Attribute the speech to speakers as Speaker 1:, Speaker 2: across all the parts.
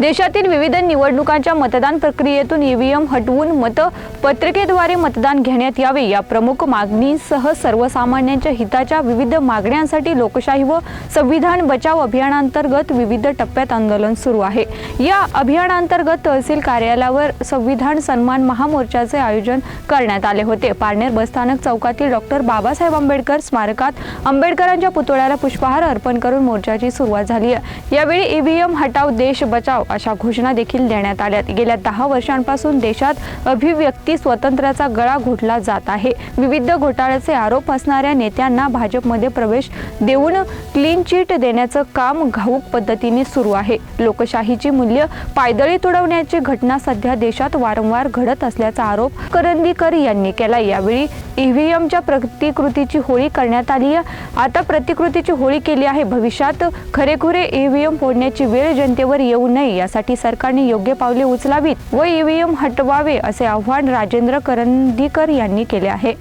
Speaker 1: देशातील विविध निवडणुकांच्या मतदान प्रक्रियेतून ईव्हीएम हटवून मतपत्रिकेद्वारे मतदान घेण्यात यावे या प्रमुख मागणीसह सर्वसामान्यांच्या हिताच्या विविध मागण्यांसाठी लोकशाही व संविधान बचाव अभियानांतर्गत विविध टप्प्यात आंदोलन सुरू आहे. या अभियानांतर्गत तहसील कार्यालयावर संविधान सन्मान महामोर्चाचे आयोजन करण्यात आले होते. पारनेर बसस्थानक चौकातील डॉक्टर बाबासाहेब आंबेडकर स्मारकात आंबेडकरांच्या पुतळ्याला पुष्पहार अर्पण करून मोर्चाची सुरुवात झाली आहे. यावेळी ईव्हीएम हटाव देश बचाव अशा घोषणा देखील देण्यात आल्या गेल्या दहा वर्षांपासून देशात अभिव्यक्ती स्वातंत्र्याचा गळा घोटला जात आहे. विविध घोटाळ्याचे आरोप असणाऱ्या नेत्यांना भाजपमध्ये प्रवेश देऊन क्लीन चिट देण्याचं काम घाऊक पद्धतीने सुरू आहे. लोकशाहीची मूल्य पायदळी तुडवण्याची घटना सध्या देशात वारंवार घडत असल्याचा आरोप करंदीकर यांनी केला. यावेळी ईव्हीएमच्या प्रतिकृतीची होळी करण्यात आली आहे. आता प्रतिकृतीची होळी केली आहे. भविष्यात खरेखुरे ईव्हीएम फोडण्याची वेळ जनतेवर येऊ नये यासाठी सरकारने योग्य पावले उचलावीत व ईव्हीएम हटवावे असे आव्हान राजेंद्र करंदीकर यांनी केले आहे.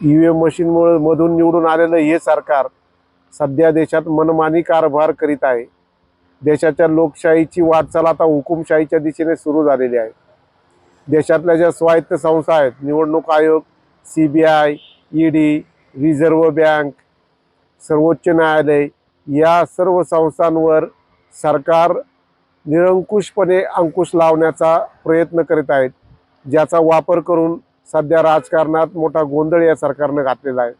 Speaker 2: ई व्ही एम मशीनमुळे मधून निवडून आलेलं हे सरकार सध्या देशात मनमानी कारभार करीत आहे. देशाच्या लोकशाहीची वाटचाल आता हुकुमशाहीच्या दिशेने सुरू झालेली आहे. देशातल्या ज्या स्वायत्त संस्था आहेत निवडणूक आयोग C B I E D Reserve Bank सर्वोच्च न्यायालय या सर्व संस्थांवर सरकार निरंकुशपणे अंकुश लावण्याचा प्रयत्न करीत आहेत ज्याचा वापर करून सध्या राजकारणात मोठा गोंधळ या सरकारनं घातलेला आहे.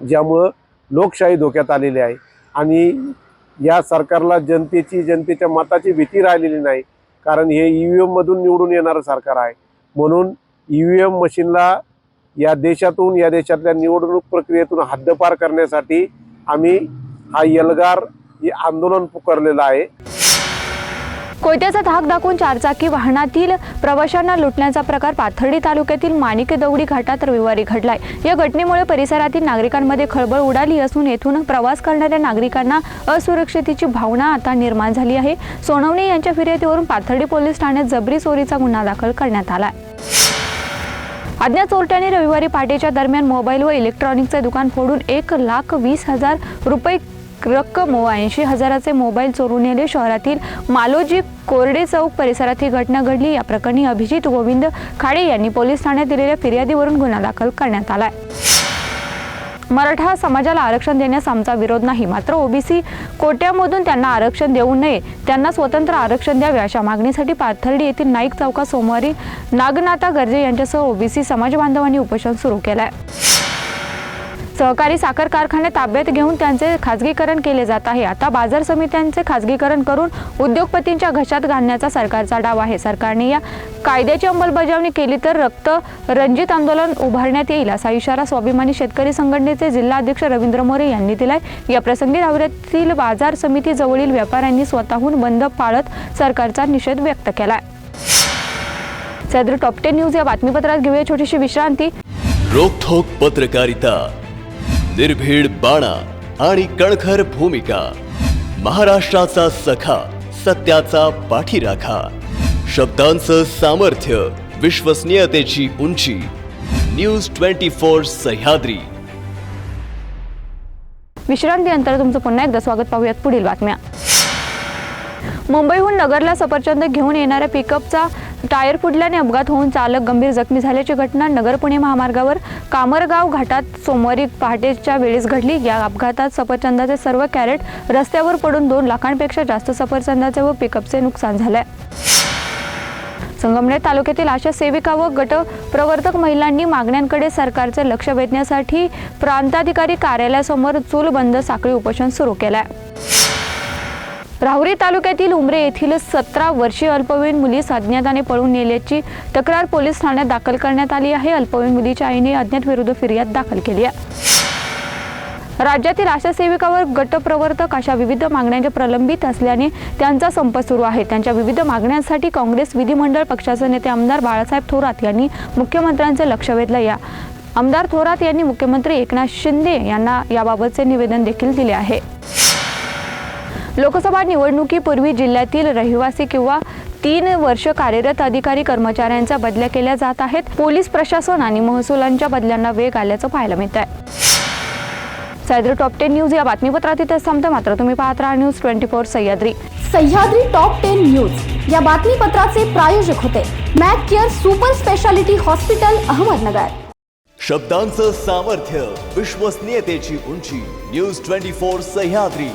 Speaker 2: ज्यामुळं लोकशाही धोक्यात आलेली आहे आणि या सरकारला जनतेची जनतेच्या मताची भीती राहिलेली नाही कारण हे ई व्ही एममधून निवडून येणारं सरकार आहे. म्हणून ई व्ही एम मशीनला या देशातून या देशातल्या निवडणूक प्रक्रियेतून हद्दपार करण्यासाठी आम्ही हा एल्गार हे आंदोलन पुकारलेलं आहे.
Speaker 1: कोयत्याचा धाक दाखवून चारचाकी वाहनातील प्रवाशांना लुटण्याचा प्रकार पाथर्डी तालुक्यातील माणिके दौडी घाटात रविवारी घडलाय. या घटनेमुळे परिसरातील नागरिकांमध्ये खळबळ उडाली असून येथून प्रवास करणाऱ्या नागरिकांना असुरक्षितेची भावना आता निर्माण झाली आहे. सोनवणे यांच्या फिर्यादीवरून पाथर्डी पोलीस ठाण्यात जबरी चोरीचा गुन्हा दाखल करण्यात आला अज्ञात चोरट्याने रविवारी पहाटेच्या दरम्यान मोबाईल व इलेक्ट्रॉनिकचे दुकान फोडून एक लाख वीस हजार रुपये रक्कम व ऐंशी हजाराचे मोबाईल चोरून नेले. शहरातील मालोजी कोरडे चौक परिसरात ही घटना घडली. या प्रकरणी अभिजित गोविंद खाडे यांनी पोलीस ठाण्यात दिलेल्या फिर्यादीवरून गुन्हा दाखल करण्यात आलाय. मराठा समाजाला आरक्षण देण्यास आमचा विरोध नाही. मात्र ओबीसी कोट्यामधून त्यांना आरक्षण देऊ नये त्यांना स्वतंत्र आरक्षण द्यावे अशा मागणीसाठी पाथर्डी येथील नाईक चौकात सोमवारी नागनाथा गर्जे यांच्यासह ओबीसी समाज बांधवांनी उपोषण सुरू केलंय. सहकारी साखर कारखाने ताब्यात घेऊन त्यांचे खाजगीकरण केले जात आहे. आता बाजार समित्यांचे खाजगीकरण करून उद्योगपतींच्या घशात घालण्याचा सरकारचा डाव आहे. सरकारने या कायद्याची अंमलबजावणी केली तर रक्त रंजित आंदोलन उभारण्यात येईल असा इशारा स्वाभिमानी शेतकरी संघटनेचे जिल्हाध्यक्ष रवींद्र मोरे यांनी दिलाय. या प्रसंगी रावऱ्यातील बाजार समिती जवळील व्यापाऱ्यांनी स्वतःहून बंद पाळत सरकारचा निषेध व्यक्त केलाय. सदर टॉप टेन न्यूज या बातमीपत्रात घेऊया छोटीशी विश्रांती.
Speaker 3: रोखोक पत्रकारिता. निर्भीड बाणा आणि कणखर भूमिका. महाराष्ट्राचा सखा सत्याचा पाठीराखा. शब्दांचं सामर्थ्य विश्वसनीयतेची उंची. News twenty four Sahyadri.
Speaker 1: विश्रांती अंतर तुमचं पुन्हा एकदा स्वागत. पाहूयात पुढील बातम्या. मुंबईहून नगरला सफरचंद घेऊन येणाऱ्या पिकअपचा टायर फुटल्याने अपघात होऊन चालक गंभीर जखमी झाल्याची घटना नगर पुणे महामार्गावर कामरगाव घाटात सोमवारी पहाटेच्या वेळेस घडली. या अपघातात सफरचंदाचे सर्व कॅरेट रस्त्यावर पडून दोन लाखांपेक्षा जास्त सफरचंदाचे व पिकअपचे नुकसान झाले संगमनेर तालुक्यातील आशा सेविका व गट प्रवर्तक महिलांनी मागण्यांकडे सरकारचे लक्ष वेधण्यासाठी प्रांताधिकारी कार्यालयासमोर चूल बंद साखळी उपोषण सुरू केलंय. राहुरी तालुक्यातील उमरे येथील सतरा वर्षीय अल्पवयीन मुली अज्ञाताने पळून नेल्याची तक्रार पोलीस ठाण्यात दाखल करण्यात आली आहे. अल्पवयीन मुलीच्या आईने अज्ञात विरुद्ध फिर्याद दाखल केली आहे. राज्यातील आशा सेविकावर गटप्रवर्तक अशा विविध मागण्यांच्या प्रलंबित असल्याने त्यांचा संप सुरू आहे. त्यांच्या विविध मागण्यांसाठी काँग्रेस विधिमंडळ पक्षाचे नेते आमदार बाळासाहेब थोरात यांनी मुख्यमंत्र्यांचे लक्ष वेधलं. या आमदार थोरात यांनी मुख्यमंत्री एकनाथ शिंदे यांना याबाबतचे निवेदन देखील दिले आहे. लोकसभा निवडणुकीपूर्वी जिल्ह्यातील रहिवासी किंवा तीन वर्ष कार्यरत अधिकारी कर्मचाऱ्यांच्या बदल्या केल्या जात आहेत. पोलीस प्रशासन आणि महसुलांच्या बदल्यांना वेग आल्याचं पाहायला मिळत आहे सह्याद्री टॉप टेन न्यूज या बातमीपत्रात इथेच थांबतं मात्र तुम्ही पाहत राहा news twenty four Sahyadri.
Speaker 4: Sahyadri top ten news या बातमीपत्राचे प्रायोजक होते. Mac Care super speciality hospital Ahmednagar.
Speaker 3: शब्दांचं सामर्थ्य विश्वसनीयतेची उंची न्यूज ट्वेंटी फोर सह्याद्री.